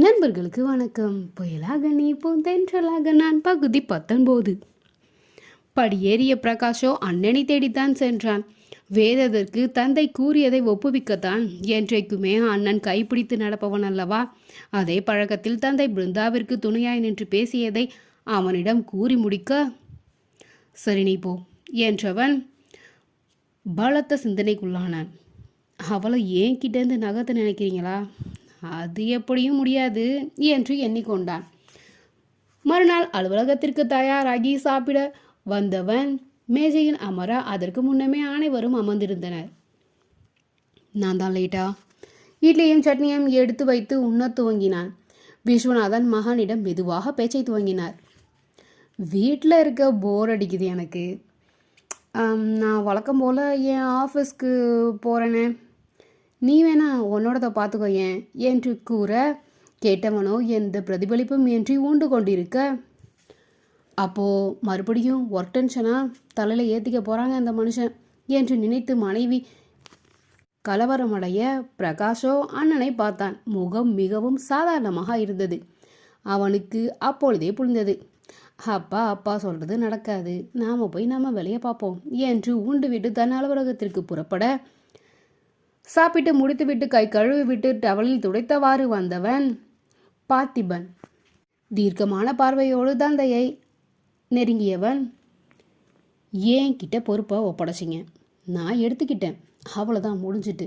நண்பர்களுக்கு வணக்கம். புயலாக நீ பூந்தென்றலாக நான் பகுதி பத்தொன்பது. படியேறிய பிரகாஷோ அண்ணனை தேடித்தான் சென்றான். வேததற்கு தந்தை கூறியதை ஒப்புவிக்கத்தான். என்றைக்குமே அண்ணன் கைப்பிடித்து நடப்பவன் அல்லவா? அதே பழக்கத்தில் தந்தை பிருந்தாவிற்கு துணையாய் நின்று பேசியதை அவனிடம் கூறி முடிக்க. சரி நீ போ என்றவன் பலத்த சிந்தனைக்குள்ளானான். அவளை ஏன் கிட்டேருந்து நகர்த்த நினைக்கிறீங்களா? அது எப்படியும் முடியாது என்று எண்ணிக்கொண்டான். மறுநாள் அலுவலகத்திற்கு தயாராகி சாப்பிட வந்தவன் மேஜையில் அமர அதற்கு முன்னமே அனைவரும் அமர்ந்திருந்தனர். நான் தான் லேட்டா? இட்லியும் சட்னியும் எடுத்து வைத்து உண்ணத் துவங்கினான். விஸ்வநாதன் மகனிடம் மெதுவாக பேச்சை துவங்கினார். வீட்டில் இருக்க போர் அடிக்குது எனக்கு. நான் வழக்கம் போல் என் ஆஃபீஸ்க்கு போகிறேனே நீ வேணா உன்னோடதை பார்த்துக்கோ ஏன்? என்று கூற கேட்டவனோ எந்த பிரதிபலிப்பும் இன்றி ஊண்டு கொண்டிருக்க. அப்போது மறுபடியும் ஒர்க் டென்ஷனாக தலையில் ஏற்றிக்க போகிறாங்க அந்த மனுஷன் என்று நினைத்து மனைவி கலவரமடைய பிரகாஷோ அண்ணனை பார்த்தான். முகம் மிகவும் சாதாரணமாக இருந்தது. அவனுக்கு அப்பொழுதே புரிந்தது. அப்பா அப்பா சொல்கிறது நடக்காது. நாம் போய் நம்ம வேலையை பார்ப்போம் என்று உண்டு விட்டு தன் அலுவலகத்திற்கு புறப்பட சாப்பிட்டு முடித்துவிட்டு கை கழுவி விட்டு டவலில் துடைத்தவாறு வந்தவன் பார்த்திபன் தீர்க்கமான பார்வையோடு தந்தையை நெருங்கியவன் ஏன் கிட்ட பொறுப்பை ஒப்படைச்சிங்க? நான் எடுத்துக்கிட்டேன். அவ்வளோதான் முடிஞ்சிட்டு.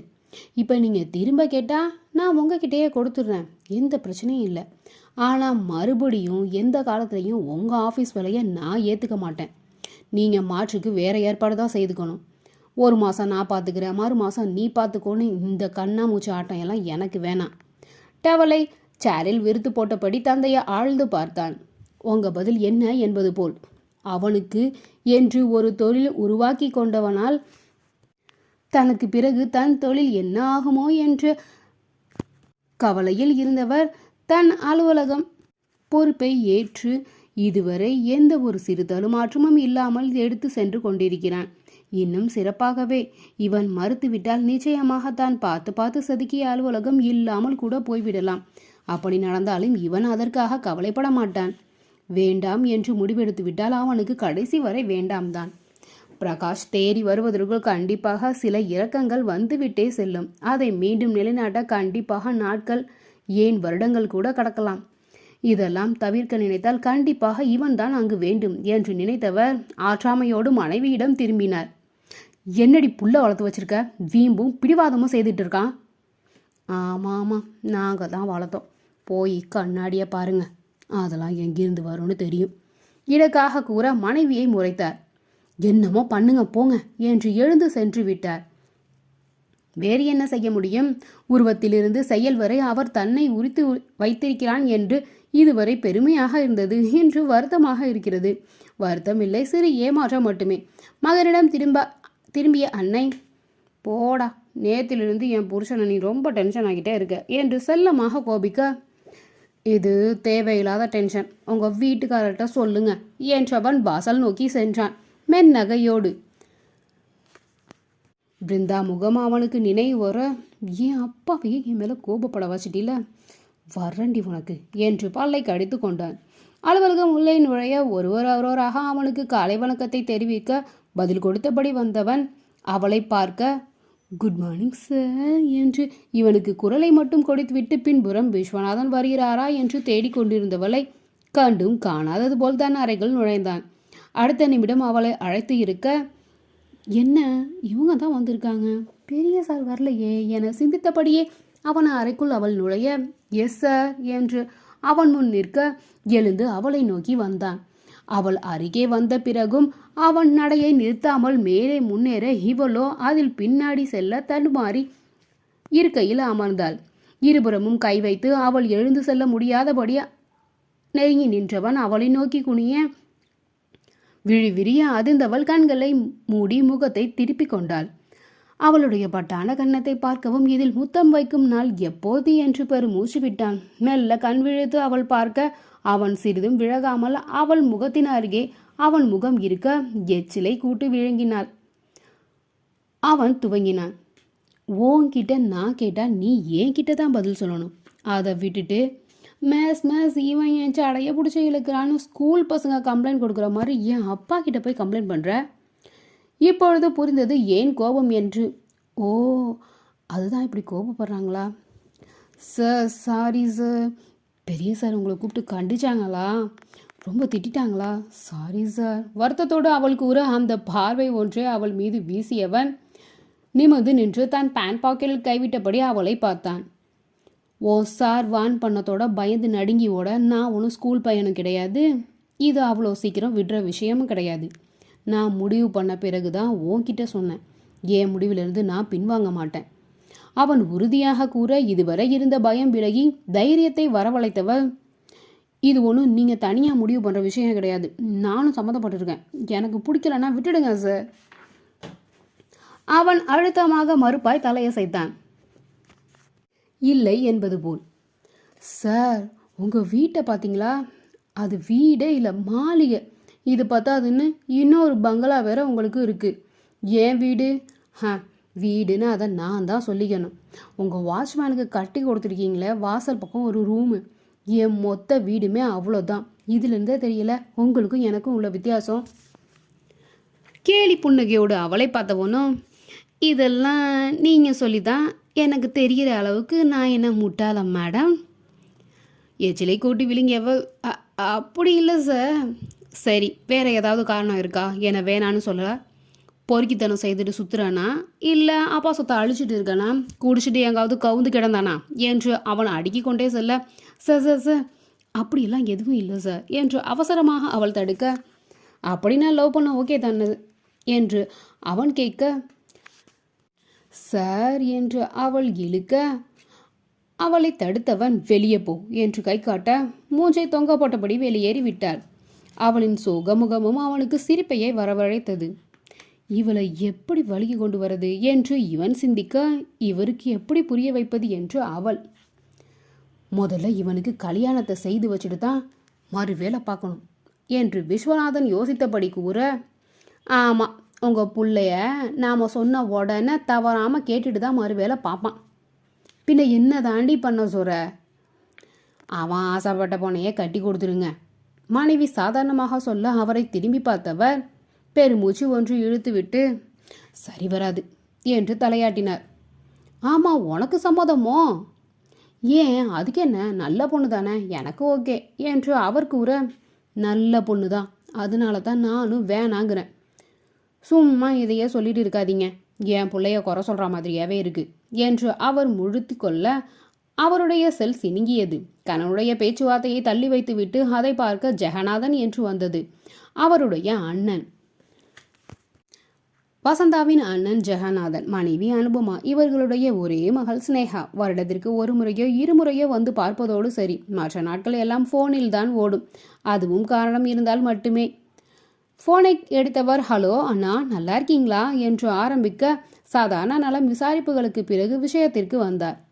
இப்போ நீங்கள் திரும்ப கேட்டால் நான் உங்ககிட்டயே கொடுத்துட்றேன். எந்த பிரச்சனையும் இல்லை. ஆனால் மறுபடியும் எந்த காலத்துலேயும் உங்கள் ஆஃபீஸ் வேலையை நான் ஏற்றுக்க மாட்டேன். நீங்கள் மாற்றுக்கு வேறு ஏற்பாடு தான் செய்துக்கணும். ஒரு மாதம் நான் பார்த்துக்கிறேன் மறு மாதம் நீ பார்த்துக்கோன்னு இந்த கண்ணாமூச்சி ஆட்டம் எல்லாம் எனக்கு வேணாம். டவலை சேரில் விருத்து போட்டபடி தந்தையை ஆழ்ந்து பார்த்தான். உங்க பதில் என்ன என்பது போல். அவனுக்கு என்று ஒரு தொழில் உருவாக்கி கொண்டவனால் தனக்கு பிறகு தன் தொழில் என்ன ஆகுமோ என்ற கவலையில் இருந்தவர் தன் அலுவலகம் பொறுப்பை ஏற்று இதுவரை எந்த ஒரு சிறு தடுமாற்றமும் இல்லாமல் எடுத்து சென்று கொண்டிருக்கிறான். இன்னும் சிறப்பாகவே. இவன் மறுத்துவிட்டால் நிச்சயமாக தான் பார்த்து பார்த்து செதுக்கிய அலுவலகம் இல்லாமல் கூட போய்விடலாம். அப்படி நடந்தாலும் இவன் அதற்காக கவலைப்பட மாட்டான். வேண்டாம் என்று முடிவெடுத்துவிட்டால் அவனுக்கு கடைசி வரை வேண்டாம் தான். பிரகாஷ் தேறி வருவதற்குள் கண்டிப்பாக சில இறக்கங்கள் வந்துவிட்டே செல்லும். அதை மீண்டும் நிலைநாட்ட கண்டிப்பாக நாட்கள் ஏன் வருடங்கள் கூட கடக்கலாம். இதெல்லாம் தவிர்க்க நினைத்தால் கண்டிப்பாக இவன்தான் அங்கு வேண்டும் என்று நினைத்தவர் ஆற்றாமையோடு மனைவியிடம் திரும்பினார். என்னடி புள்ள வளர்த்து வச்சிருக்க? வீம்பும் பிடிவாதமும் செய்துட்டு இருக்கான். ஆமாம் ஆமாம் நாங்கள் தான் வளர்த்தோம். போய் கண்ணாடியை பாருங்க. அதெல்லாம் எங்கிருந்து வரும்னு தெரியும். இதற்காக கூற மனைவியை முறைத்தார். என்னமோ பண்ணுங்க போங்க என்று எழுந்து சென்று விட்டார். வேறு என்ன செய்ய முடியும்? உருவத்திலிருந்து செயல் வரை அவர் தன்னை உரித்து வைத்திருக்கிறான் என்று இதுவரை பெருமையாக இருந்தது என்று வருத்தமாக இருக்கிறது. வருத்தம் இல்லை சிறு ஏமாற்றம் மட்டுமே. மகனிடம் திரும்ப திரும்பிய அன்னை போடா நேத்திலிருந்து என் புருஷனை நீ ரொம்ப டென்ஷன் ஆகிட்டே இருக்க. என்று செல்லமாக கோபிக்க இது தேவையில்லாத டென்ஷன் உங்கள் வீட்டுக்காரர்கிட்ட சொல்லுங்க என்றவன் வாசல் நோக்கி சென்றான். மென்னகையோடு பிருந்தா முகம் அவனுக்கு நினைவு வர என் அப்பாவையே என் மேலே கோபப்பட வச்சிட்டில வரண்டி உனக்கு என்று பல்லை கடித்து கொண்டான். அலுவலகம் உள்ளே நுழைய ஒருவர் ஒருவராக அவனுக்கு காலை வணக்கத்தை தெரிவிக்க பதில் கொடுத்தபடி வந்தவன் அவளை பார்க்க குட் மார்னிங் சார் என்று இவனுக்கு குரலை மட்டும் கொடுத்துவிட்டு பின்புறம் விஸ்வநாதன் வருகிறாரா என்று தேடிக்கொண்டிருந்தவளை கண்டும் காணாதது போல் தான் அறைகள் நுழைந்தான். அடுத்த நிமிடம் அவளை அழைத்து இருக்க என்ன இவங்க தான் வந்திருக்காங்க? பெரிய சார் வரலையே என சிந்தித்தபடியே அவன் அறைக்குள் அவள் நுழைய எஸ் சார் என்று அவன் முன் நிற்க எழுந்து அவளை நோக்கி வந்தான். அவள் அருகே வந்த பிறகும் அவன் நடையை நிறுத்தாமல் மேலே முன்னேற இவளோ அதில் பின்னாடி செல்ல தடுமாறி இருக்கையில் அமர்ந்தாள். இருபுறமும் கை வைத்து அவள் எழுந்து செல்ல முடியாதபடி நெருங்கி நின்றவன் அவளை நோக்கி குனிய விழி விரிய அதிர்ந்தவள் கண்களை மூடி முகத்தை திருப்பிக் கொண்டாள். அவளுடைய பட்டான கன்னத்தை பார்க்கவும் இதில் முத்தம் வைக்கும் நாள் எப்போது என்று பெருமூச்சு விட்டான். மெல்ல கண் விழித்து அவள் பார்க்க அவன் சிறிதும் விலகாமல் அவள் முகத்தின் அருகே அவன் முகம் இருக்க எச்சிலை கூட்டு விழுங்கினாள். அவன் துவங்கினான். ஓங்கிட்ட நான் கேட்டா நீ ஏன் கிட்ட தான் பதில் சொல்லணும். அதை விட்டுட்டு மேஸ் மேஸ் இவன் என் சடைய பிடிச்சி இழுக்கிறான்னு ஸ்கூல் பசங்க கம்ப்ளைண்ட் கொடுக்குற மாதிரி என் அப்பா கிட்ட போய் கம்ப்ளைண்ட் பண்ணுற இப்பொழுது புரிந்தது ஏன் கோபம் என்று. ஓ அதுதான் இப்படி கோபப்படுறாங்களா? சார் சாரி சார் பெரிய சார் உங்களை கூப்பிட்டு கண்டிச்சாங்களா? ரொம்ப திட்டிட்டாங்களா? சாரி சார் வருத்தத்தோடு அவள் கூற அந்த பார்வை ஒன்றே அவள் மீது வீசியவன் நிமிர்ந்து நின்று தன் பேன் பாக்கெட்டில் கைவிட்டபடி அவளை பார்த்தான். ஓ சார் வான் பண்ணத்தோட பயந்து நடுங்கி ஓட நான் ஒன்றும் ஸ்கூல் பையனும் கிடையாது. இது அவ்வளோ சீக்கிரம் விடுற விஷயமும் கிடையாது. நான் முடிவு பண்ண பிறகு தான் உன்கிட்ட சொன்னேன். என் முடிவிலிருந்து நான் பின்வாங்க மாட்டேன்? அவன் உறுதியாக கூற இதுவரை இருந்த பயம் விலகி தைரியத்தை வரவழைத்தவள் இது ஒன்றும் நீங்கள் தனியாக முடிவு பண்ணுற விஷயம் கிடையாது. நானும் சம்மந்தப்பட்டிருக்கேன். எனக்கு பிடிக்கலன்னா விட்டுடுங்க சார் அவன் அழுத்தமாக மறுப்பாய் தலையசைத்தான். இல்லை என்பது போல். சார் உங்கள் வீட்டை பார்த்தீங்களா? அது வீடே இல்லை மாளிகை. இது பத்தாதுன்னு இன்னொரு பங்களா வேற உங்களுக்கு இருக்குது ஏன் வீடு? ஹ வீடுன்னு அதை நான் தான் சொல்லிக்கணும். உங்கள் வாட்ச்மேனுக்கு கட்டி கொடுத்துருக்கீங்களே வாசல் பக்கம் ஒரு ரூமு. என் மொத்த வீடுமே அவ்வளோதான். இதுலேருந்தே தெரியல உங்களுக்கும் எனக்கும் உள்ள வித்தியாசம். கேலி புன்னகையோடு அவளை பார்த்தவனும் இதெல்லாம் நீங்கள் சொல்லி தான் எனக்கு தெரிகிற அளவுக்கு நான் என்ன முட்டாளம் மேடம்? எச்சிலை கூட்டி விழுங்கியவள் அப்படி இல்லை சார். சரி வேற ஏதாவது காரணம் இருக்கா? என்னை வேணான்னு சொல்ல பொறுக்கித்தனம் செய்துட்டு சுத்துறானா? இல்லை அப்பா சொத்தை அழிச்சிட்டு இருக்கானா? குடிச்சிட்டு எங்காவது கவுந்து கிடந்தானா? என்று அவன் அடுக்கி கொண்டே செல்ல சார் சார் சார் அப்படியெல்லாம் எதுவும் இல்லை சார் என்று அவசரமாக அவள் தடுக்க அப்படின்னா லவ் பண்ண ஓகே தானே? என்று அவன் கேட்க சார் என்று அவள் இழுக்க அவளை தடுத்தவன் வெளியே போ என்று கை காட்ட மூஞ்சை தொங்க போட்டபடி வெளியேறி விட்டாள். அவளின் சோகமுகமும் அவனுக்கு சிரிப்பையை வரவழைத்தது. இவளை எப்படி வழுகி கொண்டு வரது? என்று இவன் சிந்திக்க இவருக்கு எப்படி புரிய வைப்பது? என்று அவள். முதல்ல இவனுக்கு கல்யாணத்தை செய்து வச்சுட்டு தான் மறு வேலை பார்க்கணும் என்று விஸ்வநாதன் யோசித்தபடி கூற ஆமாம் உங்கள் பிள்ளைய நாம் சொன்ன உடனே தவறாமல் கேட்டுட்டு தான் மறு வேலை பார்ப்பான். பின்ன என்ன தாண்டி பண்ண சொற அவன் ஆசைப்பட்ட பொண்ணையே கட்டி கொடுத்துருங்க. மனைவி சாதாரணமாக சொல்ல அவரை திரும்பி பார்த்தவர் பெருமூச்சு ஒன்று இழுத்துவிட்டு சரி வராது என்று தலையாட்டினார். ஆமாம் உனக்கு சம்மதமோ? ஏன் அதுக்கு என்ன? நல்ல பொண்ணு தானே எனக்கு ஓகே என்று அவர் கூற நல்ல பொண்ணு தான் அதனால தான் நானும் வேணாங்கிறேன். சும்மா இதையே சொல்லிட்டு இருக்காதீங்க என் பிள்ளைய குறை சொல்கிற மாதிரியாவே இருக்கு என்று அவர் முழுத்தி கொள்ள அவருடைய செல் சினுங்கியது. கணவனுடைய பேச்சுவார்த்தையை தள்ளி வைத்துவிட்டு அதை பார்க்க ஜெகநாதன் என்று வந்தது. அவருடைய அண்ணன். வசந்தாவின் அண்ணன் ஜெகநாதன். மனைவி அனுபமா. இவர்களுடைய ஒரே மகள் ஸ்னேகா வருடத்திற்கு ஒரு முறையோ இருமுறையோ வந்து பார்ப்பதோடு சரி. மற்ற நாட்கள் எல்லாம் ஃபோனில் தான் ஓடும். அதுவும் காரணம் இருந்தால் மட்டுமே. ஃபோனை எடுத்தவர் ஹலோ அண்ணா நல்லா இருக்கீங்களா? என்று ஆரம்பிக்க சாதாரண நலம் விசாரிப்புகளுக்கு பிறகு விஷயத்திற்கு வந்தார்.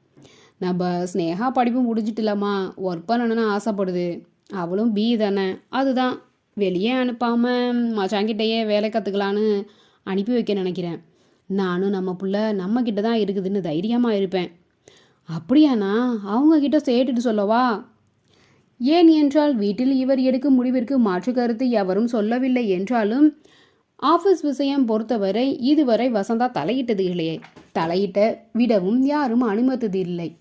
நம்ம ஸ்னேகா படிப்பு முடிஞ்சிட்டுலம்மா ஒர்க் பண்ணணும்னு ஆசைப்படுது. அவளும் பி தானே. அதுதான். வெளியே அனுப்பாமல் மச்சாங்கிட்டேயே வேலை கற்றுக்கலான்னு அனுப்பி வைக்க நினைக்கிறேன். நானும் நம்ம புள்ள நம்ம கிட்ட தான் இருக்குதுன்னு தைரியமாக இருப்பேன். அப்படியாண்ணா? அவங்க கிட்ட சேட்டுட்டு சொல்லவா? ஏன் என்றால் வீட்டில் இவர் எடுக்கும் முடிவிற்கு மாற்று கருத்து எவரும் சொல்லவில்லை என்றாலும் ஆஃபீஸ் விஷயம் பொறுத்தவரை இதுவரை வசந்தா தலையிட்டது இல்லையே. தலையிட்ட விடவும் யாரும் அனுமதித்தது இல்லை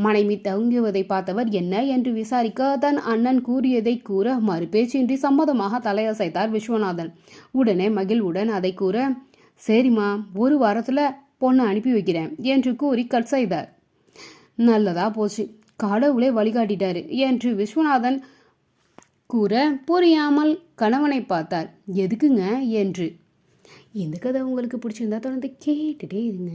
மனைவி தங்குவதை பார்த்தவர் என்ன என்று விசாரிக்க தன் அண்ணன் கூறியதை கூற மறுபேச்சின்றி சம்மதமாக தலையசைத்தார் விஸ்வநாதன். உடனே மகிழ்வுடன் அதை கூற சரிம்மா ஒரு வாரத்தில் பொண்ணை அனுப்பி வைக்கிறேன் என்று கூறி கட் செய்தார். நல்லதா போச்சு. கடவுளே வழிகாட்டிட்டாரு என்று விஸ்வநாதன் கூற புரியாமல் கணவனை பார்த்தார். எதுக்குங்க? என்று. இந்த கதை உங்களுக்கு பிடிச்சிருந்தா தொடர்ந்து கேட்டுட்டே இருங்க.